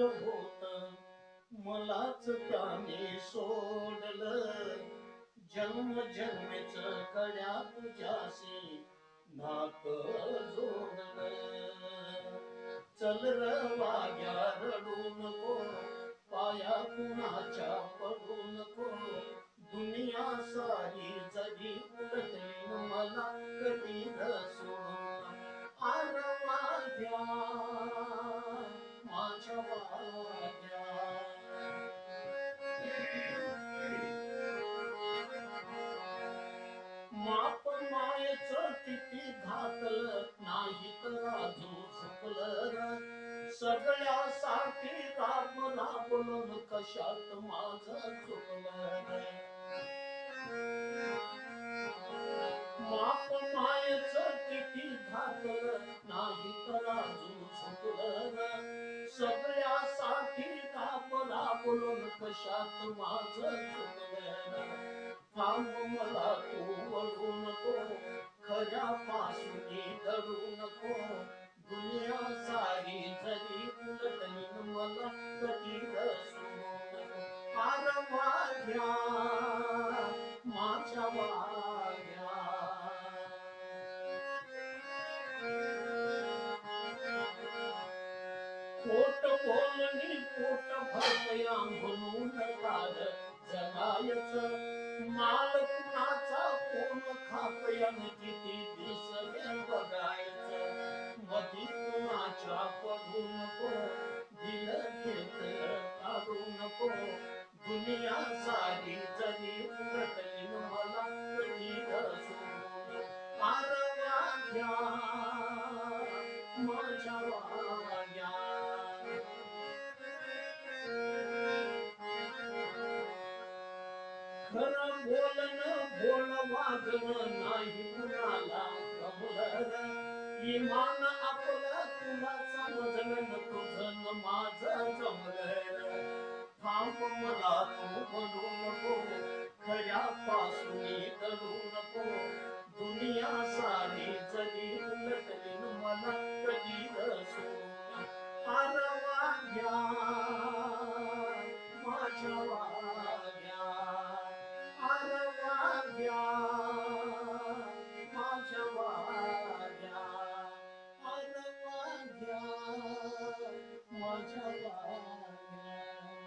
वाईट होत. मलाच त्याने सोडलं. जन्म जन्मेच कड्या तुझ्याशी नात जोडलं. चल र रडू नको. पाया कुणाच्या माप मायच किती घातल नाही तर अजून सगळ्यासाठी राब राबलं कशात माझं चुकलं माप मायच किती घातलं नाही तर अजून राबलं कशात माझं चुकलं थांब मला तू वळू नको. खऱ्या पासून धरू नको. दुनिया सारी जरी उलटली मला कधी सोडू नको. आर माझ्या पोट बोलणी पोट भरतया म्हणून लाग जगायच माल कुणाचा? कोण खातयन किती दिसले बघायच? मधी कुणाच्या पडू नको दिल घेत काढू नको. दुनिया सारी जरी उलटली मला कधी सोडून. आर घ्या माझ्या तुला समजलं न तुझं न माझं जमलं थांब मला तू म्हणू Amen.